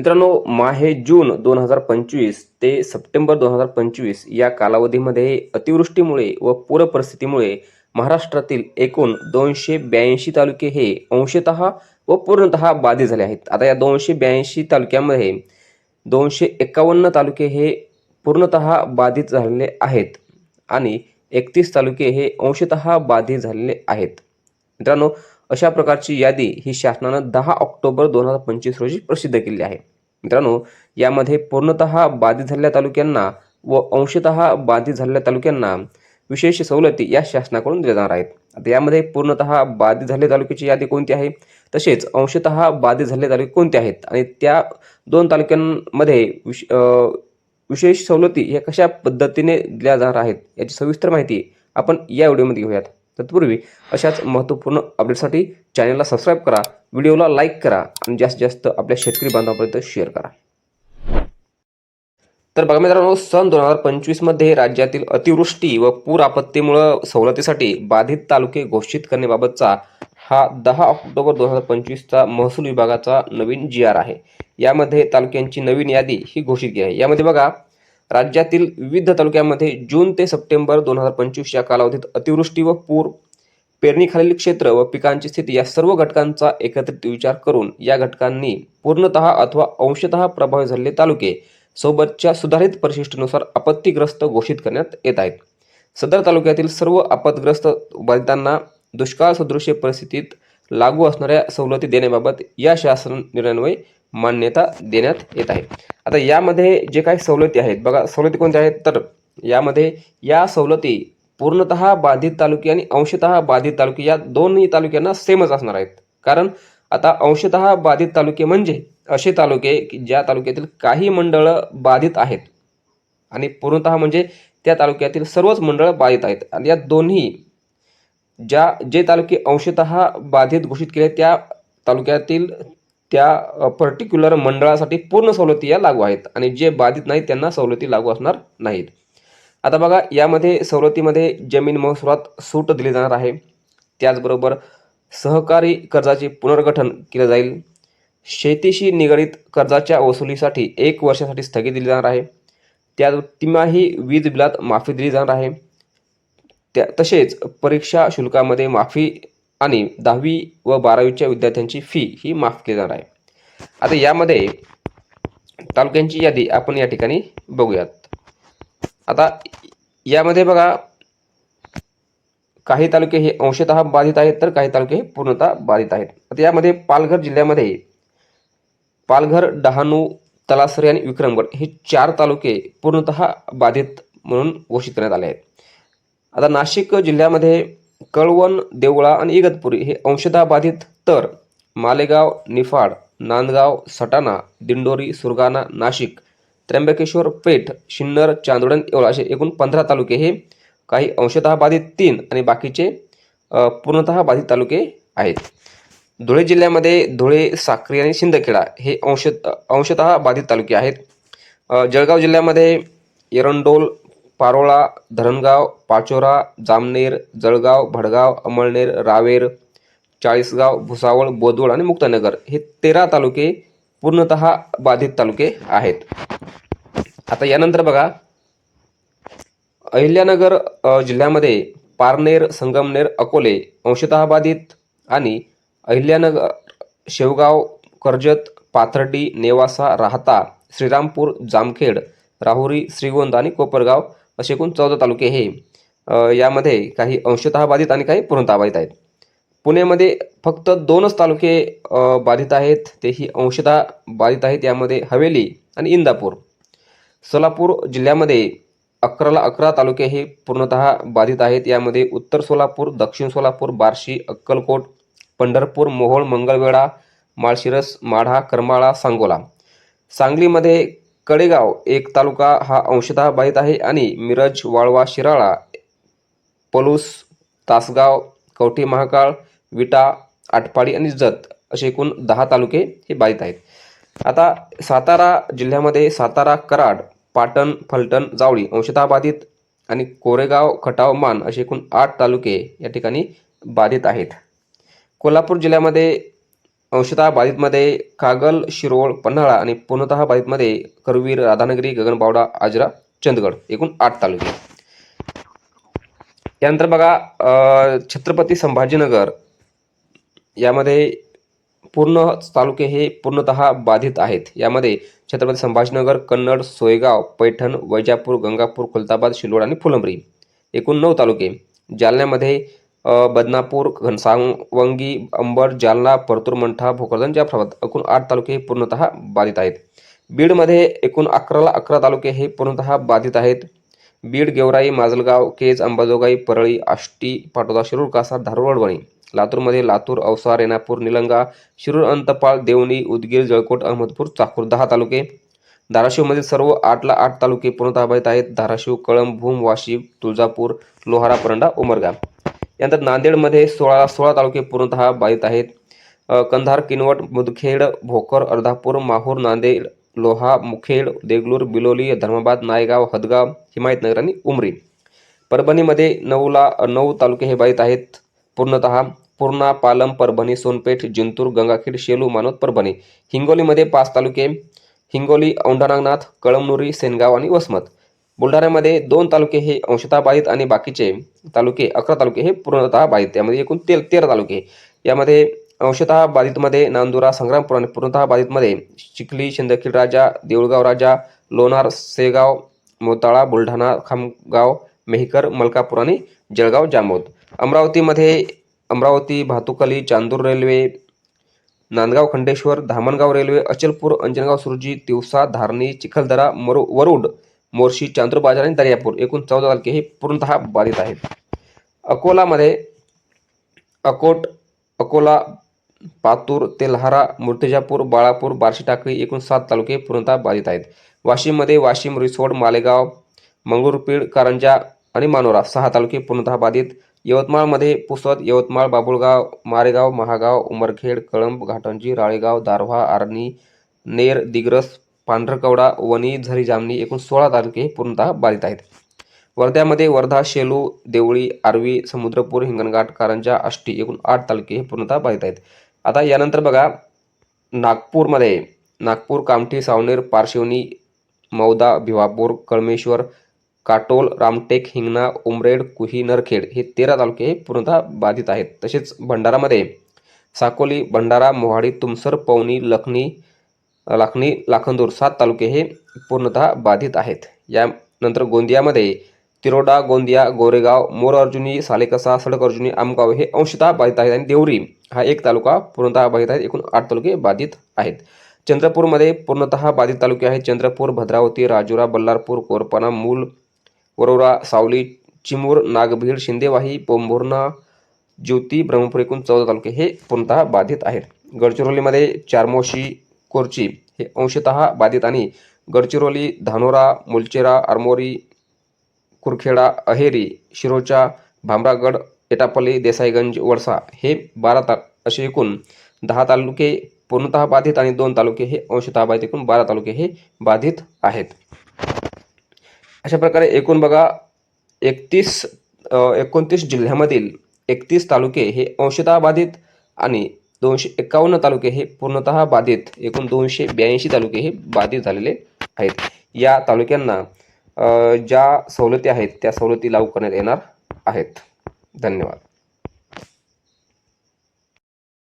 मित्रांनो माहे जून दोन हजार पंचवीस ते सप्टेंबर दोन हजार पंचवीस या कालावधीमध्ये अतिवृष्टीमुळे व पूर परिस्थितीमुळे महाराष्ट्रातील एकूण दोनशे ब्याऐंशी तालुके हे अंशतः व पूर्णतः बाधित झाले आहेत. आता या दोनशे ब्याऐंशी तालुक्यामध्ये दोनशे एकावन्न तालुके हे पूर्णतः बाधित झालेले आहेत आणि एकतीस तालुके हे अंशतः बाधित झालेले आहेत. मित्रांनो अशा प्रकारची यादी ही शासनानं दहा ऑक्टोबर दोन हजार पंचवीस रोजी प्रसिद्ध केली आहे. मित्रांनो यामध्ये पूर्णतः बाधित झालेल्या तालुक्यांना व अंशतः बाधित झालेल्या तालुक्यांना विशेष सवलती या शासनाकडून दिल्या जाणार आहेत. आता यामध्ये पूर्णतः बाधित झालेल्या तालुक्याची यादी कोणती आहे? तसेच अंशतः बाधित झालेले तालुके कोणते आहेत? आणि त्या दोन तालुक्यांमध्ये विश विशेष सवलती ह्या कशा पद्धतीने दिल्या जाणार आहेत याची सविस्तर माहिती आपण या व्हिडिओमध्ये घेऊयात. तत्पूर्वी अशाच महत्त्वपूर्ण अपडेटसाठी चॅनलला सबस्क्राईब करा व्हिडिओला लाईक करा आणि जास्तीत जास्त आपल्या शेतकरी बांधवापर्यंत शेअर करा. तर बघा मित्रांनो सन दोन हजार पंचवीसमध्ये राज्यातील अतिवृष्टी व पूर आपत्तीमुळं सवलतीसाठी बाधित तालुके घोषित करण्याबाबतचा हा दहा ऑक्टोबर दोन हजार पंचवीसचा महसूल विभागाचा नवीन जी आर आहे. यामध्ये तालुक्यांची नवीन यादी ही घोषित केली आहे. यामध्ये बघा राज्यातील विविध तालुक्यामध्ये जून ते सप्टेंबर दोन हजार पंचवीस या कालावधीत अतिवृष्टी व पूर पेरणीखालील क्षेत्र व पिकांची स्थिती या सर्व घटकांचा एकत्रित विचार करून या घटकांनी पूर्णतः अथवा अंशतः प्रभावित झालेले तालुके सोबतच्या सुधारित परिशिष्टानुसार आपत्तीग्रस्त घोषित करण्यात येत आहेत. सदर तालुक्यातील सर्व आपत्ग्रस्त बाधितांना दुष्काळ सदृश्य परिस्थितीत लागू असणाऱ्या सवलती देण्याबाबत या शासन निर्णयान्वये मान्यता देण्यात येत आहे. आता यामध्ये जे काही सवलती आहेत बघा सवलती कोणत्या आहेत? तर यामध्ये या सवलती पूर्णतः बाधित तालुके आणि अंशतः बाधित तालुके या दोन्ही तालुक्यांना सेमच असणार आहेत. कारण आता अंशतः बाधित तालुके म्हणजे असे तालुके की ज्या तालुक्यातील काही मंडळं बाधित आहेत आणि पूर्णतः म्हणजे त्या तालुक्यातील सर्वच मंडळं बाधित आहेत. आणि या दोन्ही ज्या जे तालुके अंशतः बाधित घोषित केले त्या तालुक्यातील त्या पर्टिक्युलर मंडळासाठी पूर्ण सवलती या लागू आहेत आणि जे बाधित नाहीत त्यांना सवलती लागू असणार नाहीत. आता बघा यामध्ये सवलतीमध्ये जमीन महसुलात सूट दिली जाणार आहे. त्याचबरोबर सहकारी कर्जाचे पुनर्गठन केलं जाईल. शेतीशी निगडित कर्जाच्या वसुलीसाठी एक वर्षासाठी स्थगित दिली जाणार आहे. त्या तिमाही वीज बिलात माफी दिली जाणार आहे. त्या तसेच परीक्षा शुल्कामध्ये माफी आणि दहावी व बारावीच्या विद्यार्थ्यांची फी ही माफ केली जाणार आहे. आता यामध्ये तालुक्यांची यादी आपण या ठिकाणी बघूयात. आता यामध्ये बघा काही तालुके हे अंशतः बाधित आहेत तर काही तालुके हे पूर्णतः बाधित आहेत. आता यामध्ये पालघर जिल्ह्यामध्ये पालघर डहाणू तलासरी आणि विक्रमगड हे चार तालुके पूर्णतः बाधित म्हणून घोषित करण्यात आले आहेत. आता नाशिक जिल्ह्यामध्ये कळवण देवळा आणि इगतपुरी हे अंशतः बाधित. तर मालेगाव निफाड नांदगाव सटाणा दिंडोरी सुरगाणा नाशिक त्र्यंबकेश्वर पेठ शिन्नर चांदोडण येवला असे एकूण पंधरा तालुके हे काही अंशतः बाधित तीन आणि बाकीचे पूर्णतः बाधित तालुके आहेत. धुळे जिल्ह्यामध्ये धुळे साक्री आणि शिंदखेडा हे अंश अंशतः बाधित तालुके आहेत. जळगाव जिल्ह्यामध्ये एरंडोल पारोळा धरणगाव पाचोरा जामनेर जळगाव भडगाव अमळनेर रावेर चाळीसगाव भुसावळ बोदवळ आणि मुक्तानगर हे तेरा तालुके पूर्णतः बाधित तालुके आहेत. आता यानंतर बघा अहिल्यानगर जिल्ह्यामध्ये पारनेर संगमनेर अकोले अंशतः बाधित आणि अहिल्यानगर शेवगाव कर्जत पाथर्डी नेवासा राहता श्रीरामपूर जामखेड राहुरी श्रीगोंदा आणि कोपरगाव असे एकूण चौदा तालुके हे यामध्ये काही अंशतः बाधित आणि काही पूर्णतः बाधित आहेत. पुण्यामध्ये फक्त दोनच तालुके बाधित आहेत. तेही अंशतः बाधित आहेत. यामध्ये हवेली आणि इंदापूर. सोलापूर जिल्ह्यामध्ये अकराला अकरा तालुके हे पूर्णतः बाधित आहेत. यामध्ये उत्तर सोलापूर दक्षिण सोलापूर बार्शी अक्कलकोट पंढरपूर मोहोळ मंगळवेढा माळशिरस माढा करमाळा सांगोला. सांगलीमध्ये कडेगाव एक तालुका हा अंशतः बाधित आहे आणि मिरज वाळवा शिराळा पलूस तासगाव कवठी महाकाळ विटा आटपाडी आणि जत असे एकूण दहा तालुके हे बाधित आहेत. आता सातारा जिल्ह्यामध्ये सातारा कराड पाटण फलटण जावळी अंशतः बाधित आणि कोरेगाव खटाव मान असे एकूण आठ तालुके या ठिकाणी बाधित आहेत. कोल्हापूर जिल्ह्यामध्ये अंशतः बाधितमध्ये कागल शिरोळ पन्हाळा आणि पूर्णतः बाधितमध्ये करवीर राधानगरी गगनबावडा आजरा चंदगड एकूण आठ तालुके. यानंतर बघा छत्रपती संभाजीनगर यामध्ये पूर्ण तालुके हे पूर्णतः बाधित आहेत. यामध्ये छत्रपती संभाजीनगर कन्नड सोयगाव पैठण वैजापूर गंगापूर खुलताबाद शिलोड आणि फुलंब्री एकूण नऊ तालुके. जालन्यामध्ये बदनापूर घनसावंगी अंबर जालना परतूर मंठा भोकरदन जाफराबाद एकूण आठ तालुके हे पूर्णतः बाधित आहेत. बीडमध्ये एकूण अकराला अकरा तालुके हे पूर्णतः बाधित आहेत. बीड गेवराई माजलगाव केज अंबाजोगाई परळी आष्टी पाटोदा शिरूर कासा धारूर वडवणी लातूरमध्ये लातूर औसा रेणापूर निलंगा शिरूर अंतपाळ देवणी उदगीर जळकोट अहमदपूर चाकूर दहा तालुके. धाराशिवमधील सर्व आठला आठ तालुके पूर्णतः बाधित आहेत. धाराशिव कळंब भूम वाशिम तुळजापूर लोहारा परंडा उमरगा. यानंतर नांदेडमध्ये सोळा सोळा तालुके पूर्णतः बाधित आहेत. कंधार किनवट मुदखेड भोकर अर्धापूर माहूर नांदेड लोहा मुखेड देगलूर बिलोली धर्माबाद नायगाव हदगाव हिमायतनगर आणि उमरी. परभणीमध्ये नऊला नऊ तालुके हे बाधित आहेत. पूर्णतः पूर्णा पालम परभणी सोनपेठ जिंतूर गंगाखेड शेलू मानवत परभणी. हिंगोलीमध्ये पाच तालुके हिंगोली औंढानागनाथ कळमनुरी सेनगाव आणि वसमत. बुलढाण्यामध्ये दोन तालुके हे अंशतः बाधित आणि बाकीचे तालुके अकरा तालुके हे पूर्णतः बाधित. यामध्ये एकूण ते तेरा तालुके. यामध्ये अंशतः बाधितमध्ये नांदुरा संग्रामपूर आणि पूर्णतः बाधितमध्ये चिखली शिंदखेड राजा देऊळगाव राजा लोणार सेगाव मोताळा बुलढाणा खामगाव मेहकर मलकापूर आणि जळगाव जामोद. अमरावतीमध्ये अमरावती भातुकली चांदूर रेल्वे नांदगाव खंडेश्वर धामणगाव रेल्वे अचलपूर अंजनगाव सुरजी तिवसा धारणी चिखलदरा मरु वरुड मोर्शी चांदूर बाजार आणि दर्यापूर एकूण चौदा तालुके हे पूर्णतः बाधित आहेत. अकोलामध्ये अकोट अकोला पातूर तेल्हारा मूर्तिजापूर बाळापूर बार्शी टाकळी एकूण सात तालुके पूर्णतः बाधित आहेत. वाशिममध्ये वाशिम रिसोड मालेगाव मंगळूरपीड कारंजा आणि मानोरा सहा तालुके पूर्णतः बाधित. यवतमाळमध्ये पुसद यवतमाळ बाबुळगाव मारेगाव महागाव उमरखेड कळंब घाटंजी राळेगाव दारव्हा आर्णी नेर दिग्रस पांढरकवडा वणी झरी जामणी एकूण सोळा तालुके हे पूर्णतः बाधित आहेत. वर्ध्यामध्ये वर्धा शेलू देवळी आर्वी समुद्रपूर हिंगणघाट कारंजा आष्टी एकूण आठ तालुके हे पूर्णतः बाधित आहेत. आता यानंतर बघा नागपूरमध्ये नागपूर कामठी सावनेर पारशिवनी मौदा भिवापूर कळमेश्वर काटोल रामटेक हिंगणा उमरेड कुही नरखेड हे तेरा तालुके हे पूर्णतः बाधित आहेत. तसेच भंडारामध्ये साकोली भंडारा मोहाडी तुमसर पवनी लखनी लाखनी लाखंदूर सात तालुके हे पूर्णतः बाधित आहेत. यानंतर गोंदियामध्ये तिरोडा गोंदिया गोरेगाव मोर अर्जुनी सालेकसा सडक अर्जुनी आमगाव हे अंशतः बाधित आहेत आणि देवरी हा एक तालुका पूर्णतः बाधित आहेत एकूण आठ तालुके बाधित आहेत. चंद्रपूरमध्ये पूर्णतः बाधित तालुके आहेत. चंद्रपूर भद्रावती राजुरा बल्लारपूर कोरपणा मूल वरोरा सावली चिमूर नागभीड शिंदेवाही पोंभुर्णा ज्योती ब्रह्मपूर एकूण चौदा तालुके हे पूर्णतः बाधित आहेत. गडचिरोलीमध्ये चारमोशी कोरची हे अंशतः बाधित आणि गडचिरोली धानोरा मुलचेरा आरमोरी कुरखेडा अहेरी शिरोचा भामरागड एटापल्ली देसाईगंज वडसा हे बारा ता असे एकूण दहा तालुके पूर्णतः बाधित आणि दोन तालुके हे अंशतः बाधित. एकूण बारा तालुके हे बाधित आहेत. अशा प्रकारे एकूण बघा एकतीस एकोणतीस जिल्ह्यामधील एकतीस तालुके हे अंशतः बाधित आणि दोनशे एकावन्न तालुके हे पूर्णतः बाधित एकूण दोनशे ब्याऐंशी तालुके हे बाधित झालेले आहेत. या तालुक्यांना ज्या सवलती आहेत त्या सवलती लागू करण्यात येणार आहेत. धन्यवाद.